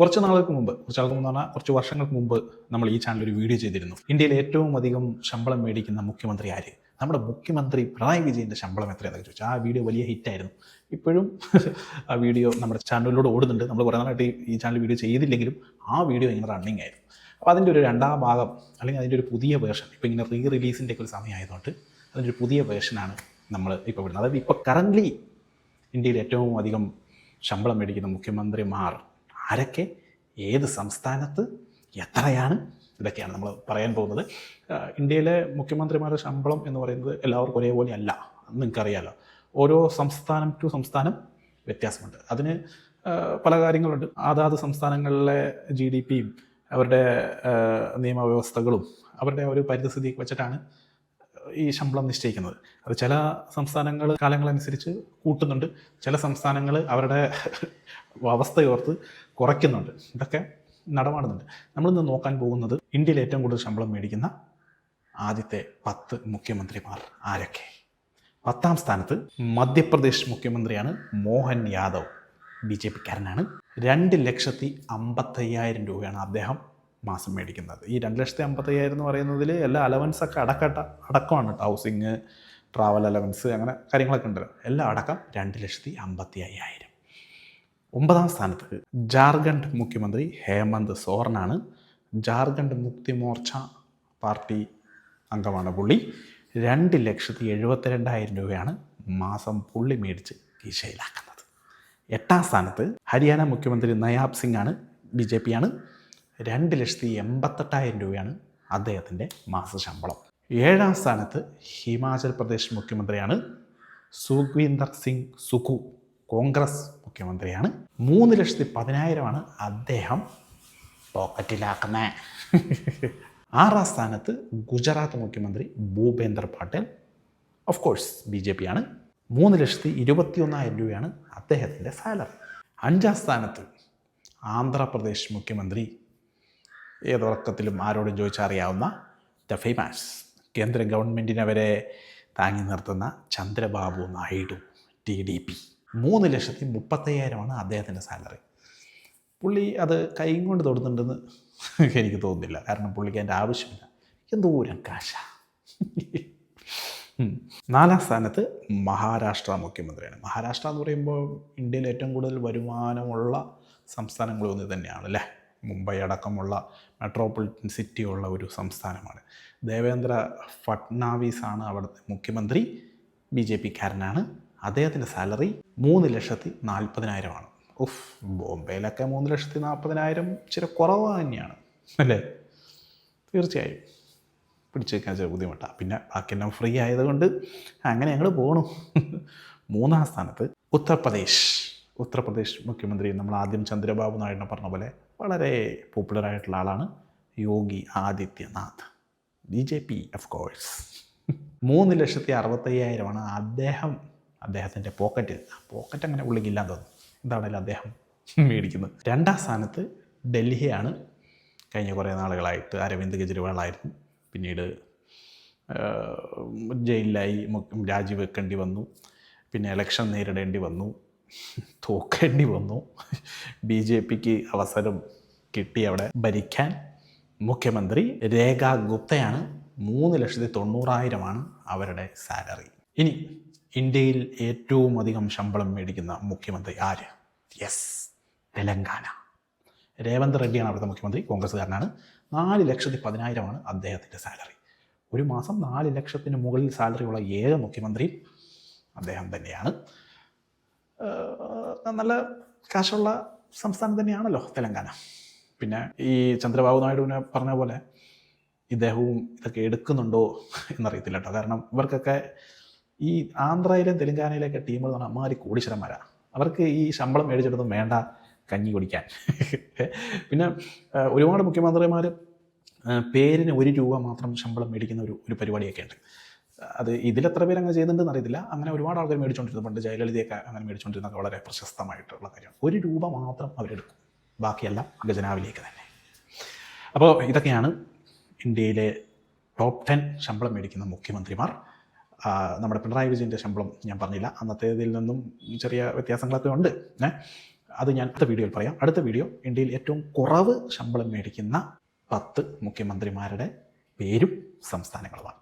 കുറച്ച് നാളുകൾക്ക് മുമ്പ് കുറച്ച് നാൾക്ക് മുമ്പ് പറഞ്ഞാൽ കുറച്ച് വർഷങ്ങൾക്ക് മുമ്പ് നമ്മൾ ഈ ചാനൽ ഒരു വീഡിയോ ചെയ്തിരുന്നു. ഇന്ത്യയിൽ ഏറ്റവും അധികം ശമ്പളം മേടിക്കുന്ന മുഖ്യമന്ത്രി ആര്? നമ്മുടെ മുഖ്യമന്ത്രി പിണറായി വിജയന്റെ ശമ്പളം എത്രയാണെന്ന് ചോദിച്ചു. ആ വീഡിയോ വലിയ ഹിറ്റായിരുന്നു ഇപ്പോഴും ആ വീഡിയോ നമ്മുടെ ചാനലിലൂടെ ഓടുന്നുണ്ട്. നമ്മൾ കുറേ നാളായിട്ട് ഈ ചാനൽ വീഡിയോ ചെയ്തില്ലെങ്കിലും ആ വീഡിയോ ഇങ്ങനെ റണ്ണിങ് ആയിരുന്നു. അപ്പോൾ അതിന്റെ ഒരു രണ്ടാം ഭാഗം അല്ലെങ്കിൽ അതിന്റെ ഒരു പുതിയ വേർഷൻ ഇപ്പോൾ ഇങ്ങനെ റീ റിലീസിന്റെ ഒക്കെ ഒരു സമയമായതുകൊണ്ട് അതിന്റെ ഒരു പുതിയ വേർഷനാണ് നമ്മൾ ഇപ്പോൾ വിടുന്നത്. അതായത് ഇപ്പോൾ കറന്റ്ലി ഇന്ത്യയിൽ ഏറ്റവും അധികം ശമ്പളം മേടിക്കുന്ന മുഖ്യമന്ത്രിമാർ ആരൊക്കെ ഏത് സംസ്ഥാനത്ത് എത്രയാണ് ഇതൊക്കെയാണ് നമ്മൾ പറയാൻ പോകുന്നത്. ഇന്ത്യയിലെ മുഖ്യമന്ത്രിമാരുടെ ശമ്പളം എന്ന് പറയുന്നത് എല്ലാവർക്കും ഒരേപോലെ അല്ല. നിങ്ങൾക്ക് നിങ്ങൾക്കറിയാലോ. ഓരോ സംസ്ഥാനം ടു സംസ്ഥാനം വ്യത്യാസമുണ്ട്. അതിന് പല കാര്യങ്ങളുണ്ട്. അതാത് സംസ്ഥാനങ്ങളിലെ ജി ഡി പിയും അവരുടെ നിയമവ്യവസ്ഥകളും അവരുടെ ഒരു പരിസ്ഥിതി വെച്ചിട്ടാണ് ഈ ശമ്പളം നിശ്ചയിക്കുന്നത്. അത് ചില സംസ്ഥാനങ്ങൾ കാലങ്ങളനുസരിച്ച് കൂട്ടുന്നുണ്ട്. ചില സംസ്ഥാനങ്ങൾ അവരുടെ അവസ്ഥയോർത്ത് കുറയ്ക്കുന്നുണ്ട്. ഇതൊക്കെ നടമാടുന്നുണ്ട്. നമ്മളിന്ന് നോക്കാൻ പോകുന്നത് ഇന്ത്യയിൽ ഏറ്റവും കൂടുതൽ ശമ്പളം മേടിക്കുന്ന ആദ്യത്തെ പത്ത് മുഖ്യമന്ത്രിമാർ ആരൊക്കെ? പത്താം സ്ഥാനത്ത് മധ്യപ്രദേശ് മുഖ്യമന്ത്രിയാണ് മോഹൻ യാദവ്. ബി ജെ പിക്കാരനാണ്. രണ്ട് ലക്ഷത്തി അമ്പത്തയ്യായിരം രൂപയാണ് അദ്ദേഹം മാസം മേടിക്കുന്നത്. ഈ രണ്ട് ലക്ഷത്തി അമ്പത്തയ്യായിരം എന്ന് പറയുന്നതിൽ എല്ലാ അലവൻസ് ഒക്കെ അടക്കട്ട അടക്കമാണ് ഹൗസിങ് ട്രാവൽ അലവൻസ് അങ്ങനെ കാര്യങ്ങളൊക്കെ ഉണ്ടല്ലോ എല്ലാം അടക്കം രണ്ട് ലക്ഷത്തി അമ്പത്തി അയ്യായിരം ഒമ്പതാം സ്ഥാനത്ത് ജാർഖണ്ഡ് മുഖ്യമന്ത്രി ഹേമന്ത് സോറനാണ്. ജാർഖണ്ഡ് മുക്തി മോർച്ച പാർട്ടി അംഗമാണ് പുള്ളി. രണ്ട് ലക്ഷത്തി എഴുപത്തിരണ്ടായിരം രൂപയാണ് മാസം പുള്ളി മേടിച്ച് കീശയിലാക്കുന്നത് എട്ടാം സ്ഥാനത്ത് ഹരിയാന മുഖ്യമന്ത്രി നയാബ് സിംഗ് ആണ് ബി ജെ പി ആണ്. രണ്ട് ലക്ഷത്തി എൺപത്തെട്ടായിരം രൂപയാണ് അദ്ദേഹത്തിന്റെ മാസ ശമ്പളം. ഏഴാം സ്ഥാനത്ത് ഹിമാചൽ പ്രദേശ് മുഖ്യമന്ത്രിയാണ് സുഖ്വീന്ദർ സിംഗ് സുഖു കോൺഗ്രസ് മുഖ്യമന്ത്രിയാണ്. മൂന്ന് ലക്ഷത്തി പതിനായിരമാണ് അദ്ദേഹം പോക്കറ്റിലാക്കുന്നത് ആറാം സ്ഥാനത്ത് ഗുജറാത്ത് മുഖ്യമന്ത്രി Bhupender Patel of course B J P ആണ് മൂന്ന് ലക്ഷത്തി ഇരുപത്തി ഒന്നായിരം രൂപയാണ് അദ്ദേഹത്തിന്റെ സാലറി. അഞ്ചാം സ്ഥാനത്ത് ആന്ധ്രാപ്രദേശ് മുഖ്യമന്ത്രി ഏതൊറക്കത്തിലും ആരോടും ചോദിച്ചറിയാവുന്ന ദ ഫേമസ് കേന്ദ്ര ഗവൺമെന്റിനെ വരെ താങ്ങി നിർത്തുന്ന Chandrababu Naidu T D P. മൂന്ന് ലക്ഷത്തി മുപ്പത്തയ്യായിരമാണ് അദ്ദേഹത്തിന്റെ സാലറി. പുള്ളി അത് കൈയും കൊണ്ട് തൊടുന്നുണ്ടെന്ന് എനിക്ക് തോന്നുന്നില്ല. കാരണം പുള്ളിക്ക് അതിന്റെ ആവശ്യമില്ല. എന്തോരം കാശ. നാലാം സ്ഥാനത്ത് മഹാരാഷ്ട്ര മുഖ്യമന്ത്രിയാണ്. മഹാരാഷ്ട്ര എന്ന് പറയുമ്പോൾ ഇന്ത്യയിൽ ഏറ്റവും കൂടുതൽ വരുമാനമുള്ള സംസ്ഥാനങ്ങളിൽ ഒന്ന് തന്നെയാണ് അല്ലേ മുംബൈ അടക്കമുള്ള മെട്രോപൊളിറ്റൻ സിറ്റി ഉള്ള ഒരു സംസ്ഥാനമാണ്. ദേവേന്ദ്ര ഫട്നാവിസാണ് അവിടുത്തെ മുഖ്യമന്ത്രി. ബി ജെ പിക്കാരനാണ്. അദ്ദേഹത്തിന്റെ സാലറി മൂന്ന് ലക്ഷത്തി നാൽപ്പതിനായിരമാണ് ഉഫ് ബോംബെയിലൊക്കെ മൂന്ന് ലക്ഷത്തി നാൽപ്പതിനായിരം ഇച്ചിരി കുറവ് തന്നെയാണ്. അല്ലേ? തീർച്ചയായും. പിടിച്ചു വെക്കാൻ ചെറിയ ബുദ്ധിമുട്ടാണ് പിന്നെ ബാക്കിയെല്ലാം ഫ്രീ ആയതുകൊണ്ട് അങ്ങനെ ഞങ്ങൾ പോകണം മൂന്നാം സ്ഥാനത്ത് ഉത്തർപ്രദേശ്. ഉത്തർപ്രദേശ് മുഖ്യമന്ത്രി നമ്മൾ ആദ്യം ചന്ദ്രബാബു നായിഡു പറഞ്ഞ പോലെ വളരെ പോപ്പുലർ ആയിട്ടുള്ള ആളാണ് Yogi Adityanath. B J P of course മൂന്ന് ലക്ഷത്തി അറുപത്തയ്യായിരമാണ് അദ്ദേഹം അദ്ദേഹത്തിന്റെ പോക്കറ്റ് പോക്കറ്റ് അങ്ങനെ പുള്ളിക്കില്ലാന്ന് തോന്നുന്നു. എന്താണേലും അദ്ദേഹം മേടിക്കുന്നത്. രണ്ടാം സ്ഥാനത്ത് ഡൽഹിയാണ്. കഴിഞ്ഞ കുറേ നാളുകളായിട്ട് അരവിന്ദ് കെജ്രിവാളായിരുന്നു. പിന്നീട് ജയിലിലായി രാജിവെക്കേണ്ടി വന്നു. പിന്നെ ഇലക്ഷൻ നേരിടേണ്ടി വന്നു. തോക്കേണ്ടി വന്നു. ബി ജെ പിക്ക് അവസരം കിട്ടി അവിടെ ഭരിക്കാൻ. മുഖ്യമന്ത്രി രേഖ ഗുപ്തയാണ്. മൂന്ന് ലക്ഷത്തി തൊണ്ണൂറായിരമാണ് അവരുടെ സാലറി. ഇനി ഇന്ത്യയിൽ ഏറ്റവും അധികം ശമ്പളം മേടിക്കുന്ന മുഖ്യമന്ത്രി ആര്? യെസ് തെലങ്കാന. രേവന്ത് റെഡ്ഡിയാണ് അവിടുത്തെ മുഖ്യമന്ത്രി കോൺഗ്രസ്സുകാരനാണ്. നാല് ലക്ഷത്തി പതിനായിരമാണ് അദ്ദേഹത്തിന്റെ സാലറി. ഒരു മാസം നാല് ലക്ഷത്തിന് മുകളിൽ സാലറിയുള്ള ഏക മുഖ്യമന്ത്രിയും അദ്ദേഹം തന്നെയാണ്. നല്ല കാശുള്ള സംസ്ഥാനം തന്നെയാണല്ലോ തെലങ്കാന. പിന്നെ ഈ ചന്ദ്രബാബു നായിഡുവിനെ പറഞ്ഞ പോലെ ഇദ്ദേഹവും ഇതൊക്കെ എടുക്കുന്നുണ്ടോ എന്നറിയത്തില്ല കേട്ടോ. കാരണം ഇവർക്കൊക്കെ ഈ ആന്ധ്രയിലും തെലങ്കാനയിലൊക്കെ ടീമുകൾ എന്ന് പറഞ്ഞാൽ അമ്മാരി കോടീശ്വരന്മാരാണ് അവർക്ക് ഈ ശമ്പളം മേടിച്ചിട്ടൊന്നും വേണ്ട കഞ്ഞി കുടിക്കാൻ. പിന്നെ ഒരുപാട് മുഖ്യമന്ത്രിമാർ പേരിന് ഒരു രൂപ മാത്രം ശമ്പളം മേടിക്കുന്ന ഒരു ഒരു പരിപാടിയൊക്കെ ഉണ്ട് അത് ഇതിലെത്ര പേര് അങ്ങനെ ചെയ്യുന്നുണ്ടെന്ന് അറിയത്തില്ല. അങ്ങനെ ഒരുപാട് ആൾക്കാർ മേടിച്ചുകൊണ്ടിരുന്നു പണ്ട് ജയലളിതയൊക്കെ അങ്ങനെ മേടിച്ചുകൊണ്ടിരുന്നൊക്കെ വളരെ പ്രശസ്തമായിട്ടുള്ള കാര്യമാണ് ഒരു രൂപ മാത്രം അവരെടുക്കും. ബാക്കിയെല്ലാം ഖജനാവിലേക്ക് തന്നെ. അപ്പോൾ ഇതൊക്കെയാണ് ഇന്ത്യയിലെ ടോപ്പ് ടെൻ ശമ്പളം മേടിക്കുന്ന മുഖ്യമന്ത്രിമാർ. നമ്മുടെ പിണറായി വിജയന്റെ ശമ്പളം ഞാൻ പറഞ്ഞില്ല. അന്നത്തേതിൽ നിന്നും ചെറിയ വ്യത്യാസങ്ങളൊക്കെ ഉണ്ട്. അത് ഞാൻ അടുത്ത വീഡിയോയിൽ പറയാം. അടുത്ത വീഡിയോ ഇന്ത്യയിൽ ഏറ്റവും കുറവ് ശമ്പളം മേടിക്കുന്ന പത്ത് മുഖ്യമന്ത്രിമാരുടെ പേരും സംസ്ഥാനങ്ങളുമാണ്.